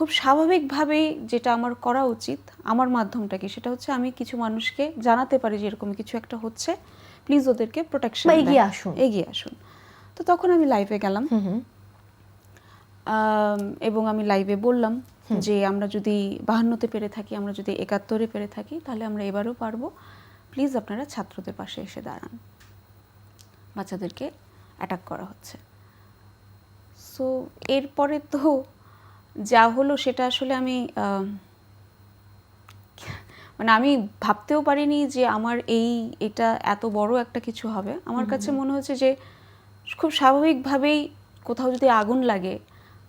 খুব স্বাভাবিকভাবেই যেটা আমার করা উচিত আমার মাধ্যমটা কি সেটা হচ্ছে আমি কিছু মানুষকে জানাতে পারি যে এরকম কিছু একটা হচ্ছে প্লিজ ওদেরকে প্রোটেকশন এগিয়ে আসুন। এগিয়ে আসুন। তো তখন আমি লাইভে গেলাম। এবং আমি লাইভে বললাম যে আমরা যদি বাহান্নতে পেরে থাকি আমরা যদি একাত্তরে পেরে থাকি তাহলে আমরা এবারও পারব। প্লিজ আপনারা ছাত্রদের পাশে এসে দাঁড়ান। বাচ্চাদেরকে অ্যাটাক করা হচ্ছে। সো এরপরে তো যা হলো সেটা আসলে আমি মানে আমি ভাবতেও পারিনি যে আমার এই এটা এত বড় একটা কিছু হবে। আমার কাছে মনে হচ্ছে যে খুব স্বাভাবিকভাবেই কোথাও যদি আগুন লাগে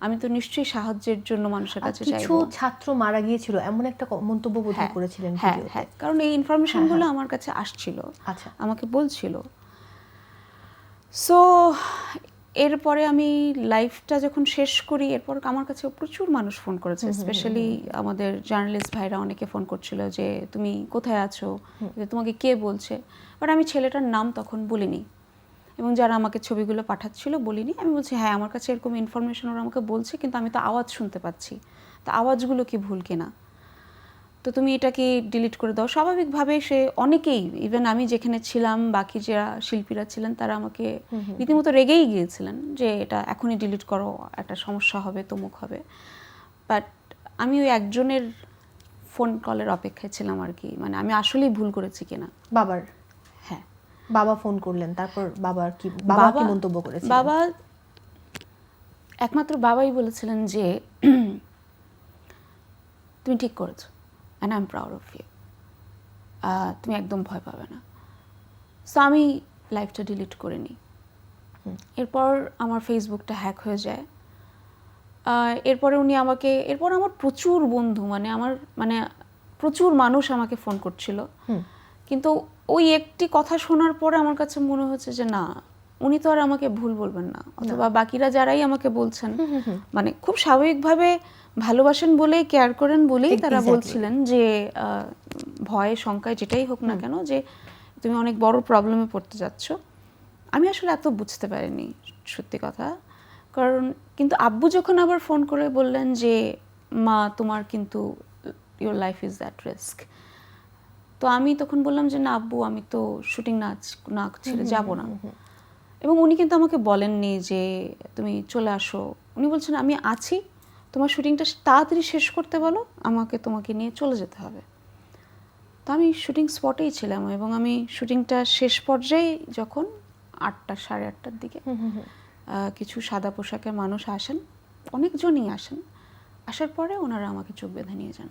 আমি তো নিশ্চয়ই সাহায্যের জন্য মানুষের কাছে কিছু ছাত্র মারা গিয়েছিল এমন একটা মন্তব্য বোধহয় হ্যাঁ, করেছিলেন হ্যাঁ হ্যাঁ কারণ এই ইনফরমেশনগুলো আমার কাছে আসছিল আচ্ছা। আমাকে বলছিল। সো এরপরে আমি লাইফটা যখন শেষ করি এরপর আমার কাছে প্রচুর মানুষ ফোন করেছে স্পেশালি আমাদের জার্নালিস্ট ভাইরা অনেকে ফোন করছিল যে তুমি কোথায় আছো? যে তোমাকে কে বলছে? বাট আমি ছেলেটার নাম তখন বলিনি। এবং যারা আমাকে ছবিগুলো পাঠাচ্ছিল বলিনি আমি বলছি হ্যাঁ আমার কাছে এরকম ইনফরমেশন ওরা আমাকে বলছে কিন্তু আমি তো আওয়াজ শুনতে পাচ্ছি। তা আওয়াজগুলো কি ভুল কিনা? তো তুমি এটাকে ডিলিট করে দাও। স্বাভাবিকভাবে সে অনেকেই ইভেন আমি যেখানে ছিলাম বাকি যারা শিল্পীরা ছিলেন তারা আমাকে রীতিমতো রেগেই গিয়েছিলেন যে এটা এখনই ডিলিট করো একটা সমস্যা হবে তমুক হবে। বাট আমি ওই একজনের ফোন কলের অপেক্ষায় ছিলাম আর কি। মানে আমি আসলেই ভুল করেছি কিনা। বাবার? হ্যাঁ। বাবা ফোন করলেন তারপর বাবার কি বাবা কি মন্তব্য করেছেন বাবা একমাত্র বাবাই বলেছিলেন যে তুমি ঠিক করেছ। And I am proud of you তুমি একদম ভয় পাবে না। সো আমি লাইফটা ডিলিট করে নিই। এরপর আমার ফেসবুকটা হ্যাক হয়ে যায়। এরপরে উনি আমাকে এরপর আমার প্রচুর বন্ধু মানে আমার মানে প্রচুর মানুষ আমাকে ফোন করছিল। কিন্তু ওই একটি কথা শোনার পরে আমার কাছে মনে হচ্ছে যে না উনি তো আর আমাকে ভুল বলবেন না। অথবা বাকিরা যারাই আমাকে বলছেন মানে খুব স্বাভাবিকভাবে ভালোবাসেন বলেই কেয়ার করেন বলেই তারা বলছিলেন যে ভয় শঙ্কায় যেটাই হোক না কেন যে তুমি অনেক বড় প্রবলেমে পড়তে যাচ্ছ। আমি আসলে এত বুঝতে পারিনি সত্যি কথা। কারণ কিন্তু আব্বু যখন আবার ফোন করে বললেন যে মা তোমার কিন্তু your life is that risk তো আমি তখন বললাম যে না আব্বু আমি তো শুটিং না না ছেড়ে যাব না। এবং উনি কিন্তু আমাকে বলেননি যে তুমি চলে আসো। উনি বলছেন আমি আছি। তোমার শুটিংটা তাড়াতাড়ি শেষ করতে বলো। আমাকে তোমাকে নিয়ে চলে যেতে হবে। তো আমি শুটিং স্পটেই ছিলাম এবং আমি শুটিংটা শেষ পর্যায়ে যখন আটটা সাড়ে আটটার দিকে কিছু সাদা পোশাকের মানুষ আসেন অনেকজনই আসেন। আসার পরে ওনারা আমাকে চোখ বেঁধে নিয়ে যান।